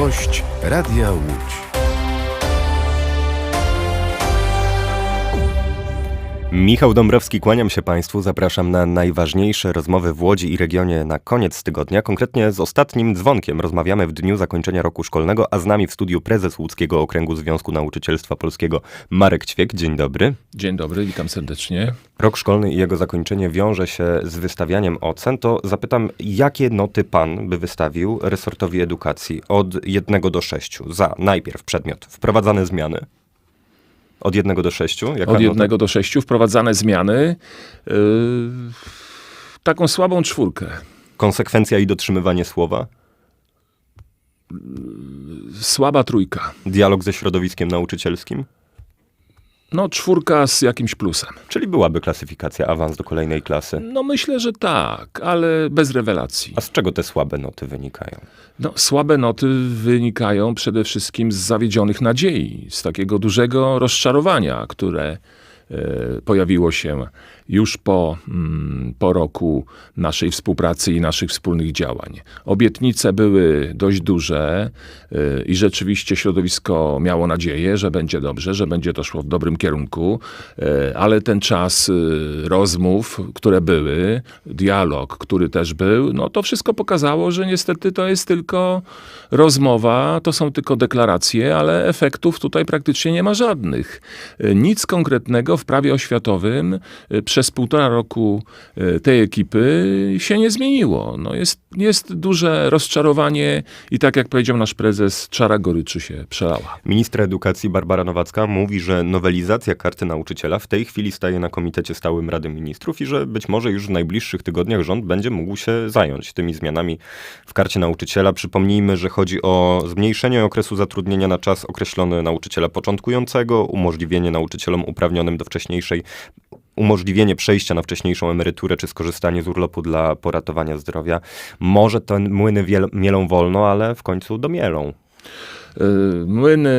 Gość Radia Łódź. Michał Dąbrowski, kłaniam się Państwu. Zapraszam na najważniejsze rozmowy w Łodzi i regionie na koniec tygodnia. Konkretnie z ostatnim dzwonkiem rozmawiamy w dniu zakończenia roku szkolnego, a z nami w studiu prezes Łódzkiego Okręgu Związku Nauczycielstwa Polskiego Marek Ćwiek. Dzień dobry. Dzień dobry, witam serdecznie. Rok szkolny i jego zakończenie wiąże się z wystawianiem ocen. To zapytam, jakie noty pan by wystawił resortowi edukacji od 1 do 6 za najpierw przedmiot wprowadzane zmiany? Od 1 do 6? Jaka Od jednego do sześciu wprowadzane zmiany. Yy, taką słabą czwórkę. Konsekwencja i dotrzymywanie słowa? Słaba trójka. Dialog ze środowiskiem nauczycielskim? No, czwórka z jakimś plusem. Czyli byłaby klasyfikacja, awans do kolejnej klasy. No, myślę, że tak, ale bez rewelacji. A z czego te słabe noty wynikają? No, słabe noty wynikają przede wszystkim z zawiedzionych nadziei, z takiego dużego rozczarowania, które e, pojawiło się już po, mm, po roku naszej współpracy i naszych wspólnych działań. Obietnice były dość duże e, i rzeczywiście środowisko miało nadzieję, że będzie dobrze, że będzie to szło w dobrym kierunku, e, ale ten czas e, rozmów, które były, dialog, który też był, no to wszystko pokazało, że niestety to jest tylko rozmowa, to są tylko deklaracje, ale efektów tutaj praktycznie nie ma żadnych. Nic konkretnego w prawie oświatowym e, przez półtora roku e, tej ekipy się nie zmieniło. No jest, jest duże rozczarowanie i tak jak powiedział nasz prezes, czara goryczy się przelała. Ministra edukacji Barbara Nowacka mówi, że nowelizacja karty nauczyciela w tej chwili staje na komitecie stałym Rady Ministrów i że być może już w najbliższych tygodniach rząd będzie mógł się zająć tymi zmianami w karcie nauczyciela. Przypomnijmy, że chodzi o zmniejszenie okresu zatrudnienia na czas określony nauczyciela początkującego, umożliwienie nauczycielom uprawnionym do wcześniejszej umożliwienie przejścia na wcześniejszą emeryturę czy skorzystanie z urlopu dla poratowania zdrowia. Może te młyny mielą wolno, ale w końcu domielą. Y, Młyny,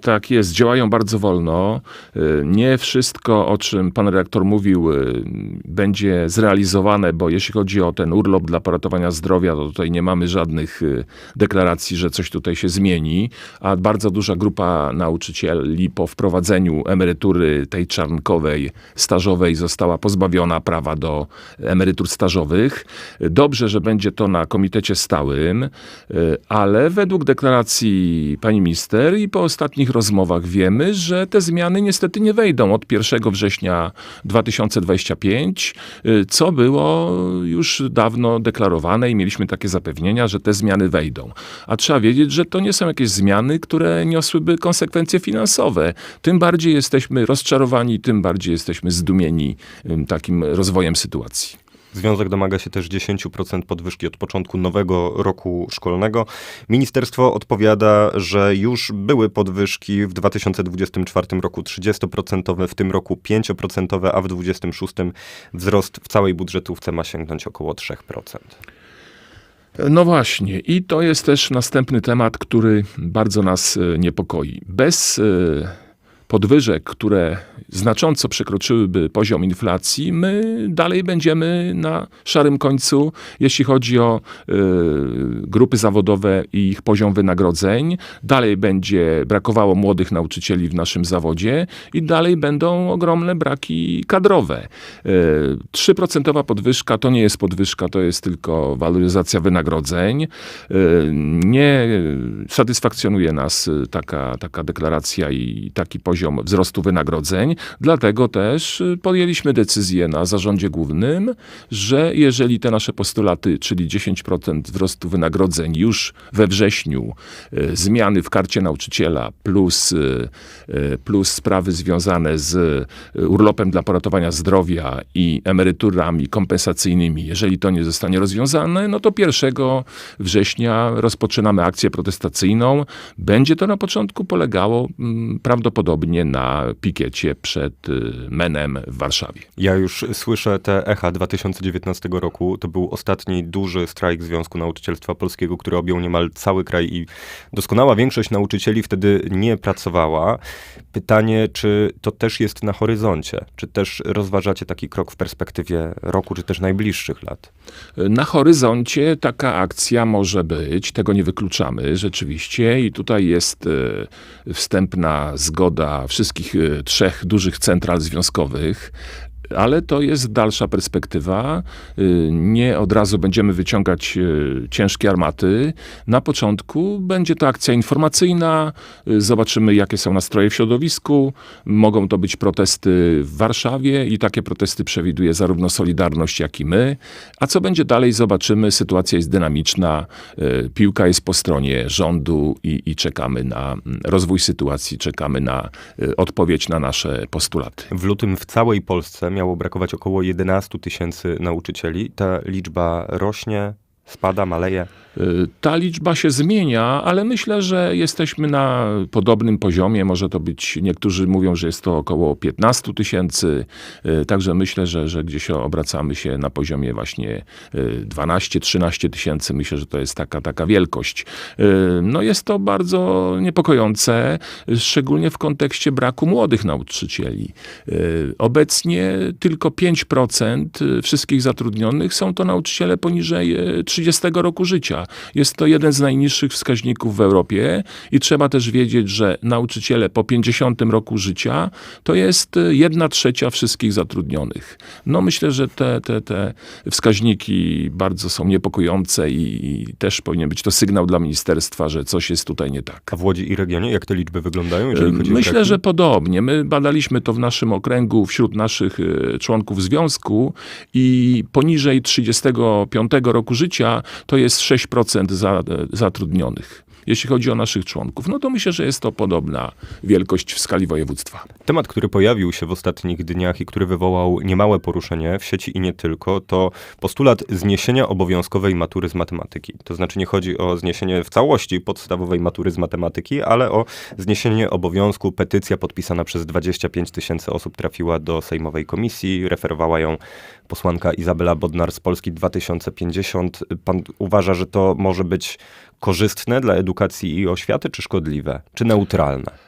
tak jest, działają bardzo wolno. Y, Nie wszystko, o czym pan redaktor mówił, będzie zrealizowane, bo jeśli chodzi o ten urlop dla poratowania zdrowia, to tutaj nie mamy żadnych deklaracji, że coś tutaj się zmieni, a bardzo duża grupa nauczycieli po wprowadzeniu emerytury tej czarnkowej, stażowej została pozbawiona prawa do emerytur stażowych. Dobrze, że będzie to na komitecie stałym, ale według deklaracji pani minister i po ostatnich rozmowach wiemy, że te zmiany niestety nie wejdą od 1 września 2025, y, co było już dawno deklarowane i mieliśmy takie zapewnienia, że te zmiany wejdą. A trzeba wiedzieć, że to nie są jakieś zmiany, które niosłyby konsekwencje finansowe. Tym bardziej jesteśmy rozczarowani, tym bardziej jesteśmy zdumieni takim rozwojem sytuacji. Związek domaga się też 10% podwyżki od początku nowego roku szkolnego. Ministerstwo odpowiada, że już były podwyżki w 2024 roku 30%, w tym roku 5%, a w 2026 wzrost w całej budżetówce ma sięgnąć około 3%. No właśnie, i to jest też następny temat, który bardzo nas e, niepokoi. Bez e, podwyżek, które znacząco przekroczyłyby poziom inflacji, my dalej będziemy na szarym końcu, jeśli chodzi o e, grupy zawodowe i ich poziom wynagrodzeń. Dalej będzie brakowało młodych nauczycieli w naszym zawodzie i dalej będą ogromne braki kadrowe. E, 3% podwyżka to nie jest podwyżka, to jest tylko waloryzacja wynagrodzeń. E, Nie satysfakcjonuje nas e, taka, taka deklaracja i taki poziom wzrostu wynagrodzeń. Dlatego też e, podjęliśmy decyzję na zarządzie głównym, że jeżeli te nasze postulaty, czyli 10% wzrostu wynagrodzeń już we wrześniu, e, zmiany w karcie nauczyciela plus, e, plus sprawy związane z urlopem dla poratowania zdrowia i emeryturami kompensacyjnymi, jeżeli to nie zostanie rozwiązane, no to 1 września rozpoczynamy akcję protestacyjną. Będzie to na początku polegało mm, prawdopodobnie prawdopodobnie na pikiecie przed y, Menem w Warszawie. Ja już słyszę te echa 2019 roku. To był ostatni duży strajk Związku Nauczycielstwa Polskiego, który objął niemal cały kraj i doskonała większość nauczycieli wtedy nie pracowała. Pytanie, czy to też jest na horyzoncie? Czy też rozważacie taki krok w perspektywie roku, czy też najbliższych lat? Na horyzoncie taka akcja może być, tego nie wykluczamy rzeczywiście i tutaj jest e, wstępna zgoda wszystkich e, trzech dużych central związkowych. Ale to jest dalsza perspektywa. Y, Nie od razu będziemy wyciągać y, ciężkie armaty. Na początku będzie to akcja informacyjna. Y, Zobaczymy, jakie są nastroje w środowisku. Mogą to być protesty w Warszawie i takie protesty przewiduje zarówno Solidarność, jak i my. A co będzie dalej, zobaczymy. Sytuacja jest dynamiczna. Piłka jest po stronie rządu i, i czekamy na mm, rozwój sytuacji, czekamy na odpowiedź na nasze postulaty. W lutym w całej Polsce miało brakować około 11 tysięcy nauczycieli. Ta liczba rośnie, spada, maleje. Y, Ta liczba się zmienia, ale myślę, że jesteśmy na podobnym poziomie. Może to być, niektórzy mówią, że jest to około 15 tysięcy. Y, Także myślę, że, że gdzieś obracamy się na poziomie właśnie y, 12-13 tysięcy. Myślę, że to jest taka, taka wielkość. Y, No jest to bardzo niepokojące, y, szczególnie w kontekście braku młodych nauczycieli. Y, Obecnie tylko 5% wszystkich zatrudnionych są to nauczyciele poniżej y, 30 roku życia. Jest to jeden z najniższych wskaźników w Europie i trzeba też wiedzieć, że nauczyciele po 50 roku życia to jest y, jedna trzecia wszystkich zatrudnionych. No myślę, że te, te, te wskaźniki bardzo są niepokojące i, i też powinien być to sygnał dla ministerstwa, że coś jest tutaj nie tak. A w Łodzi i regionie, jak te liczby wyglądają, jeżeli chodzi o Myślę, że podobnie. My badaliśmy to w naszym okręgu wśród naszych y, członków związku i poniżej 35 roku życia to jest 6% za, zatrudnionych. Jeśli chodzi o naszych członków, no to myślę, że jest to podobna wielkość w skali województwa. Temat, który pojawił się w ostatnich dniach i który wywołał niemałe poruszenie w sieci i nie tylko, to postulat zniesienia obowiązkowej matury z matematyki. To znaczy nie chodzi o zniesienie w całości podstawowej matury z matematyki, ale o zniesienie obowiązku. Petycja podpisana przez 25 tysięcy osób trafiła do Sejmowej Komisji. Referowała ją posłanka Izabela Bodnar z Polski 2050. Pan uważa, że to może być korzystne dla edukacji i oświaty, czy szkodliwe, czy neutralne?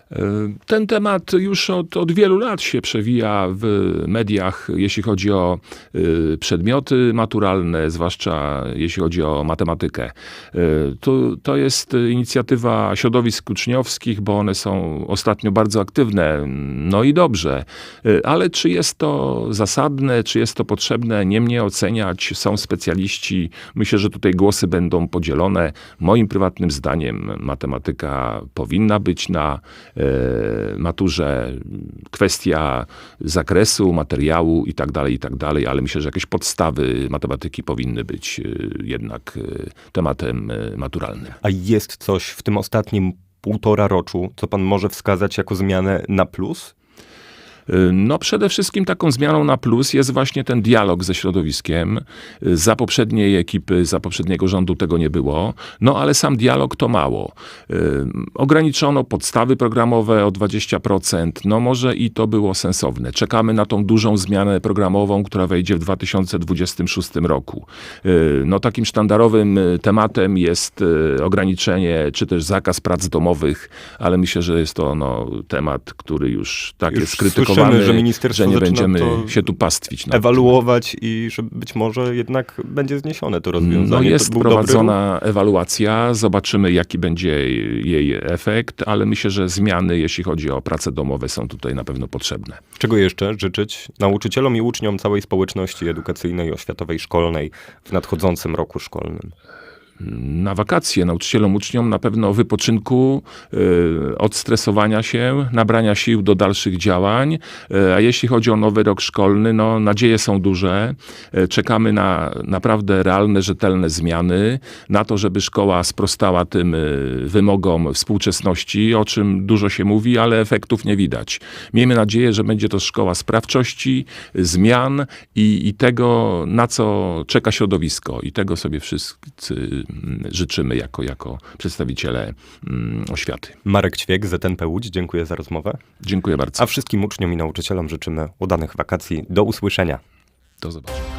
Ten temat już od, od wielu lat się przewija w mediach, jeśli chodzi o y, przedmioty maturalne, zwłaszcza jeśli chodzi o matematykę. Y, to, to jest inicjatywa środowisk uczniowskich, bo one są ostatnio bardzo aktywne. No i dobrze. Y, ale czy jest to zasadne, czy jest to potrzebne, nie mnie oceniać. Są specjaliści. Myślę, że tutaj głosy będą podzielone. Moim prywatnym zdaniem matematyka powinna być na maturze. Kwestia zakresu, materiału i tak dalej, i tak dalej, ale myślę, że jakieś podstawy matematyki powinny być e, jednak e, tematem e, maturalnym. A jest coś w tym ostatnim półtora roczu, co pan może wskazać jako zmianę na plus? No przede wszystkim taką zmianą na plus jest właśnie ten dialog ze środowiskiem. Za poprzedniej ekipy, za poprzedniego rządu tego nie było. No ale sam dialog to mało. Ym, Ograniczono podstawy programowe o 20%. No może i to było sensowne. Czekamy na tą dużą zmianę programową, która wejdzie w 2026 roku. Yy, No takim sztandarowym y, tematem jest ograniczenie, czy też zakaz prac domowych, ale myślę, że jest to no, temat, który już tak Już jest krytykowany, że ministerstwo że nie będziemy to się tu pastwić. Ewaluować i że być może jednak będzie zniesione to rozwiązanie. No To jest ruch? prowadzona ewaluacja, zobaczymy jaki będzie jej efekt, ale myślę, że zmiany, jeśli chodzi o prace domowe, są tutaj na pewno potrzebne. Czego jeszcze życzyć nauczycielom i uczniom całej społeczności edukacyjnej, oświatowej, szkolnej w nadchodzącym roku szkolnym? Na wakacje nauczycielom, uczniom na pewno wypoczynku, y, odstresowania się, nabrania sił do dalszych działań, y, a jeśli chodzi o nowy rok szkolny, no nadzieje są duże. Y, Czekamy na naprawdę realne, rzetelne zmiany, na to, żeby szkoła sprostała tym wymogom współczesności, o czym dużo się mówi, ale efektów nie widać. Miejmy nadzieję, że będzie to szkoła sprawczości, zmian i, i tego, na co czeka środowisko. I tego sobie wszyscy życzymy jako, jako przedstawiciele mm, oświaty. Marek Ćwiek, ZNP Łódź, dziękuję za rozmowę. Dziękuję bardzo. A wszystkim uczniom i nauczycielom życzymy udanych wakacji. Do usłyszenia. Do zobaczenia.